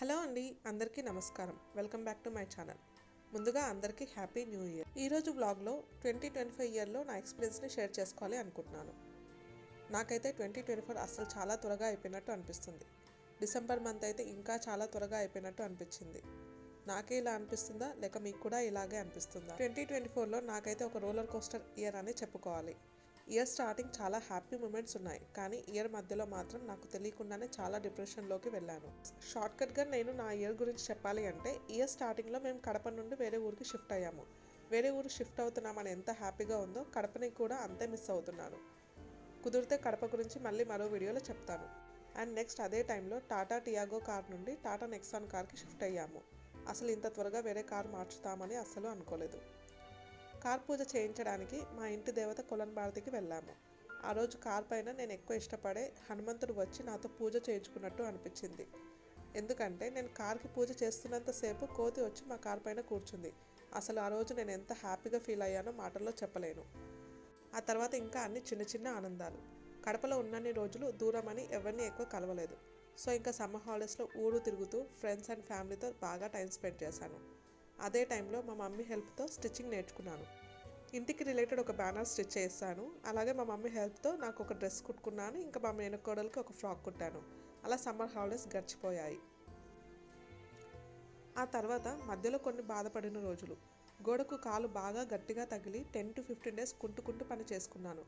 Hello అండి అందరికీ నమస్కారం. Welcome back to my channel. ముందుగా అందరికీ హ్యాపీ న్యూ ఇయర్. ఈరోజు బ్లాగ్లో ట్వంటీ ట్వంటీ ఫైవ్ ఇయర్లో నా ఎక్స్పీరియన్స్ని షేర్ చేసుకోవాలి అనుకుంటున్నాను. నాకైతే ట్వంటీ ట్వంటీ ఫోర్ అస్సలు చాలా త్వరగా అయిపోయినట్టు అనిపిస్తుంది. డిసెంబర్ మంత్ అయితే ఇంకా చాలా త్వరగా అయిపోయినట్టు అనిపించింది. నాకే ఇలా అనిపిస్తుందా? లేక మీకు కూడా ఇలాగే అనిపిస్తుందా? ట్వంటీ ట్వంటీ ఫోర్లో నాకైతే ఒక రోలర్ కోస్టర్ ఇయర్ అని చెప్పుకోవాలి. ఇయర్ స్టార్టింగ్ చాలా హ్యాపీ మూమెంట్స్ ఉన్నాయి. కానీ ఇయర్ మధ్యలో మాత్రం నాకు తెలియకుండానే చాలా డిప్రెషన్లోకి వెళ్ళాను. షార్ట్కట్గా నేను నా ఇయర్ గురించి చెప్పాలి అంటే ఇయర్ స్టార్టింగ్లో మేము కడప నుండి వేరే ఊరికి షిఫ్ట్ అయ్యాము. వేరే ఊరు షిఫ్ట్ అవుతున్నామని ఎంత హ్యాపీగా ఉందో కడపని కూడా అంతే మిస్ అవుతున్నాను. కుదిరితే కడప గురించి మళ్ళీ మరో వీడియోలో చెప్తాను. అండ్ నెక్స్ట్ అదే టైంలో టాటా టియాగో కార్ నుండి టాటా నెక్సాన్ కార్కి షిఫ్ట్ అయ్యాము. అసలు ఇంత త్వరగా వేరే కార్ మార్చుతామని అస్సలు అనుకోలేదు. పూజ చేయించడానికి మా ఇంటి దేవత కొలన్ భారతికి వెళ్ళాము. ఆ రోజు కార్ పైన నేను ఎక్కువ ఇష్టపడే హనుమంతుడు వచ్చి నాతో పూజ చేయించుకున్నట్టు అనిపించింది. ఎందుకంటే నేను కార్కి పూజ చేస్తున్నంతసేపు కోతి వచ్చి మా కార్ పైన కూర్చుంది. అసలు ఆ రోజు నేను ఎంత హ్యాపీగా ఫీల్ అయ్యానో మాటల్లో చెప్పలేను. ఆ తర్వాత ఇంకా అన్ని చిన్న చిన్న ఆనందాలు. కడపలో ఉన్నన్ని రోజులు దూరమని ఎవరిని ఎక్కువ కలవలేదు. సో ఇంకా సమ్మర్ హాలిడేస్లో ఊరు తిరుగుతూ ఫ్రెండ్స్ అండ్ ఫ్యామిలీతో బాగా టైం స్పెండ్ చేశాను. అదే టైంలో మా మమ్మీ హెల్ప్తో స్టిచ్చింగ్ నేర్చుకున్నాను. ఇంటికి రిలేటెడ్ ఒక బ్యానర్ స్టిచ్ చేస్తాను అలాగే మా మమ్మీ హెల్ప్తో నాకు ఒక డ్రెస్ కుట్టుకున్నాను. ఇంకా మా మేనకోడలకి ఒక ఫ్రాక్ కుట్టాను. అలా సమ్మర్ హాలిడేస్ గడిచిపోయాయి. ఆ తర్వాత మధ్యలో కొన్ని బాధపడిన రోజులు. గోడకు కాలు బాగా గట్టిగా తగిలి టెన్ టు ఫిఫ్టీన్ డేస్ కుంటుకుంటూ పని చేసుకున్నాను.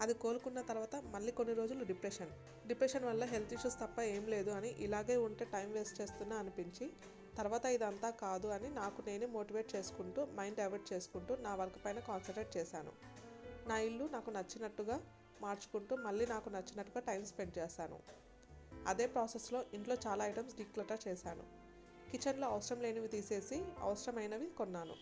అది కోలుకున్న తర్వాత మళ్ళీ కొన్ని రోజులు డిప్రెషన్. డిప్రెషన్ వల్ల హెల్త్ ఇష్యూస్ తప్ప ఏం లేదు అని ఇలాగే ఉంటే టైం వేస్ట్ చేస్తున్నా అనిపించి తర్వాత ఇదంతా కాదు అని నాకు నేనే మోటివేట్ చేసుకుంటూ మైండ్ డైవర్ట్ చేసుకుంటూ నా వర్క్ పైన కాన్సన్ట్రేట్ చేశాను. నా ఇల్లు నాకు నచ్చినట్టుగా మార్చుకుంటూ మళ్ళీ నాకు నచ్చినట్టుగా టైం స్పెండ్ చేశాను. అదే ప్రాసెస్లో ఇంట్లో చాలా ఐటమ్స్ డిక్లటర్ చేశాను. కిచెన్లో అవసరం లేనివి తీసేసి అవసరమైనవి కొన్నాను.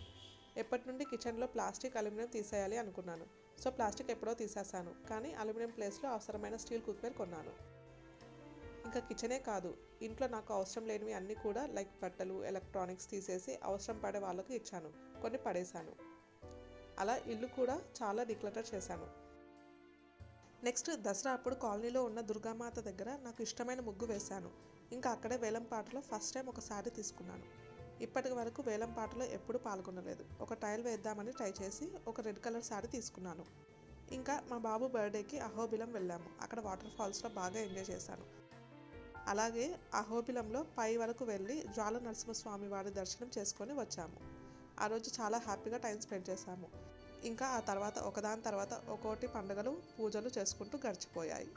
ఎప్పటి నుండి కిచెన్లో ప్లాస్టిక్ అల్యూమినియం తీసేయాలి అనుకున్నాను. సో ప్లాస్టిక్ ఎప్పుడో తీసేసాను కానీ అల్యూమినియం ప్లేస్లో అవసరమైన స్టీల్ కుక్వేర్ కొన్నాను. ఇంకా కిచెనే కాదు. ఇంట్లో నాకు అవసరం లేనివి అన్నీ కూడా లైక్ బట్టలు ఎలక్ట్రానిక్స్ తీసేసి అవసరం పడే వాళ్ళకి ఇచ్చాను. కొన్ని పడేశాను. అలా ఇల్లు కూడా చాలా డిక్లటర్ చేశాను. నెక్స్ట్ దసరా అప్పుడు కాలనీలో ఉన్న దుర్గామాత దగ్గర నాకు ఇష్టమైన ముగ్గు వేశాను. ఇంకా అక్కడే వేలం పాటలో ఫస్ట్ టైం ఒక శారీ తీసుకున్నాను. ఇప్పటి వరకు వేలం పాటలో ఎప్పుడూ పాల్గొనలేదు. ఒక టైల్ వేద్దామని ట్రై చేసి ఒక రెడ్ కలర్ శారీ తీసుకున్నాను. ఇంకా మా బాబు బర్త్డేకి అహోబిలం వెళ్ళాము. అక్కడ వాటర్ ఫాల్స్లో బాగా ఎంజాయ్ చేశాను. అలాగే అహోబిలంలో పై వరకు వెళ్ళి జ్వాల నరసింహస్వామి వారి దర్శనం చేసుకొని వచ్చాము. ఆ రోజు చాలా హ్యాపీగా టైం స్పెండ్ చేశాము. ఇంకా ఆ తర్వాత ఒకదాని తర్వాత ఒక్కోటి పండుగలు పూజలు చేసుకుంటూ గడిచిపోయాయి.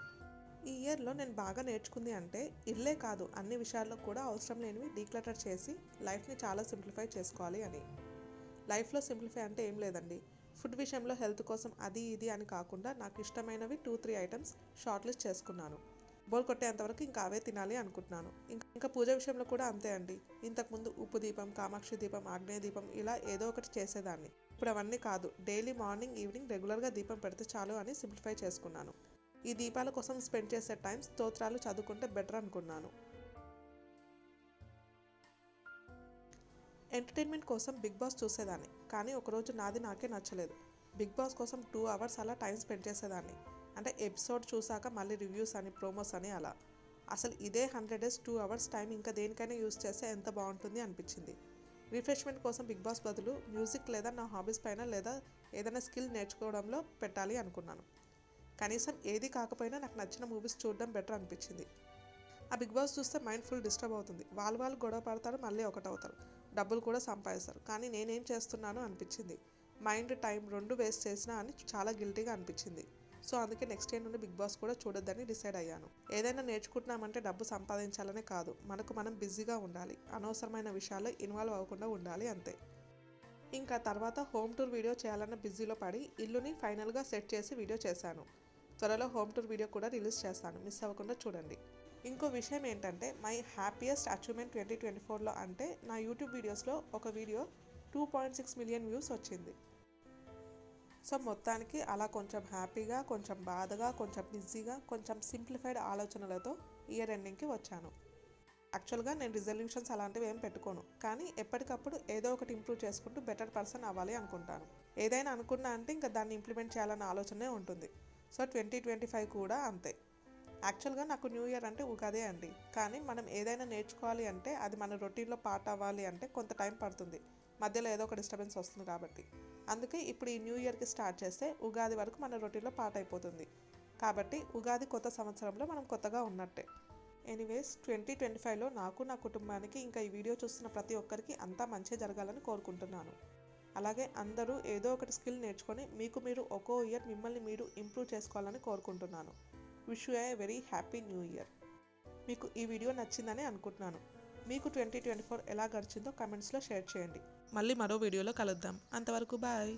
ఈ ఇయర్లో నేను బాగా నేర్చుకుంది అంటే ఇల్లే కాదు అన్ని విషయాల్లో కూడా అవసరం లేనివి డీక్లటర్ చేసి లైఫ్ని చాలా సింప్లిఫై చేసుకోవాలి అని. లైఫ్లో సింప్లిఫై అంటే ఏం లేదండి. ఫుడ్ విషయంలో హెల్త్ కోసం అది ఇది అని కాకుండా నాకు ఇష్టమైనవి two three items short list చేసుకున్నాను. బోల్ కొట్టేంతవరకు ఇంకా అవే తినాలి అనుకుంటున్నాను. ఇంకా ఇంకా పూజ విషయంలో కూడా అంతే అండి. ఇంతకుముందు ఉప్పు దీపం కామాక్షి దీపం ఆగ్నేయ దీపం ఇలా ఏదో ఒకటి చేసేదాన్ని. ఇప్పుడు అవన్నీ కాదు. డైలీ మార్నింగ్ ఈవినింగ్ రెగ్యులర్గా దీపం పెడితే చాలు అని సింప్లిఫై చేసుకున్నాను. ఈ దీపాల కోసం స్పెండ్ చేసే టైం స్తోత్రాలు చదువుకుంటే బెటర్ అనుకున్నాను. ఎంటర్టైన్మెంట్ కోసం బిగ్ బాస్ చూసేదాన్ని. కానీ ఒకరోజు నాది నాకే నచ్చలేదు. బిగ్ బాస్ కోసం టూ అవర్స్ అలా టైం స్పెండ్ చేసేదాన్ని. అంటే ఎపిసోడ్ చూసాక మళ్ళీ రివ్యూస్ అని ప్రోమోస్ అని అలా. అసలు ఇదే hundred days two hours time ఇంకా దేనికైనా యూస్ చేస్తే ఎంత బాగుంటుంది అనిపించింది. రిఫ్రెష్మెంట్ కోసం బిగ్ బాస్ బదులు మ్యూజిక్ లేదా నా హాబీస్ పైన లేదా ఏదైనా స్కిల్ నేర్చుకోవడంలో పెట్టాలి అనుకున్నాను. కనీసం ఏది కాకపోయినా నాకు నచ్చిన మూవీస్ చూడడం బెటర్ అనిపించింది. ఆ బిగ్ బాస్ చూస్తే మైండ్ ఫుల్ డిస్టర్బ్ అవుతుంది. వాళ్ళు వాళ్ళు గొడవ పడతారు మళ్ళీ ఒకటవుతారు. డబ్బులు కూడా సంపాదిస్తారు. కానీ నేనేం చేస్తున్నాను అనిపించింది. మైండ్ టైం రెండు వేస్ట్ చేసినా అని చాలా గిల్టీగా అనిపించింది. సో అందుకే నెక్స్ట్ ఇయర్ నుండి బిగ్ బాస్ కూడా చూడొద్దని డిసైడ్ అయ్యాను. ఏదైనా నేర్చుకుంటున్నామంటే డబ్బు సంపాదించాలనే కాదు మనకు మనం బిజీగా ఉండాలి అనవసరమైన విషయాల్లో ఇన్వాల్వ్ అవ్వకుండా ఉండాలి అంతే. ఇంకా తర్వాత హోమ్ టూర్ వీడియో చేయాలన్న బిజీలో పడి ఇల్లుని ఫైనల్గా సెట్ చేసి వీడియో చేశాను. త్వరలో హోమ్ టూర్ వీడియో కూడా రిలీజ్ చేస్తాను మిస్ అవ్వకుండా చూడండి. ఇంకో విషయం ఏంటంటే my happiest achievement twenty twenty ఫోర్లో అంటే నా యూట్యూబ్ వీడియోస్లో ఒక video two point six million views వచ్చింది. సో మొత్తానికి అలా కొంచెం హ్యాపీగా కొంచెం బాధగా కొంచెం బిజీగా కొంచెం సింప్లిఫైడ్ ఆలోచనలతో ఇయర్ ఎండింగ్కి వచ్చాను. యాక్చువల్గా నేను రిజల్యూషన్స్ అలాంటివి ఏం పెట్టుకోను. కానీ ఎప్పటికప్పుడు ఏదో ఒకటి ఇంప్రూవ్ చేసుకుంటూ బెటర్ పర్సన్ అవ్వాలి అనుకుంటాను. ఏదైనా అనుకున్నా అంటే ఇంకా దాన్ని ఇంప్లిమెంట్ చేయాలన్న ఆలోచనే ఉంటుంది. సో ట్వంటీ ట్వంటీ ఫైవ్ కూడా అంతే. యాక్చువల్గా నాకు న్యూ ఇయర్ అంటే ఉగాదే అండి. కానీ మనం ఏదైనా నేర్చుకోవాలి అంటే అది మన రొటీన్లో పార్ట్ అవ్వాలి అంటే కొంత టైం పడుతుంది. మధ్యలో ఏదో ఒక డిస్టర్బెన్స్ వస్తుంది కాబట్టి. అందుకే ఇప్పుడు ఈ న్యూ ఇయర్కి స్టార్ట్ చేస్తే ఉగాది వరకు మన రొటీన్లో పార్ట్ అయిపోతుంది. కాబట్టి ఉగాది కొత్త సంవత్సరంలో మనం కొత్తగా ఉన్నట్టే. ఎనీవేస్ ట్వంటీ ట్వంటీ ఫైవ్లో నాకు నా కుటుంబానికి ఇంకా ఈ వీడియో చూస్తున్న ప్రతి ఒక్కరికి అంతా మంచి జరగాలని కోరుకుంటున్నాను. అలాగే అందరూ ఏదో ఒకటి స్కిల్ నేర్చుకొని మీకు మీరు ఒక్కో ఇయర్ మిమ్మల్ని మీరు ఇంప్రూవ్ చేసుకోవాలని కోరుకుంటున్నాను. Wish you a very happy new year మీకు ఈ వీడియో నచ్చిందని అనుకుంటున్నాను. మీకు ట్వంటీ ట్వంటీ ఫోర్ ఎలా గడిచిందో కమెంట్స్లో షేర్ చేయండి. మళ్ళీ మరో వీడియోలో కలుద్దాం. అంతవరకు బాయ్.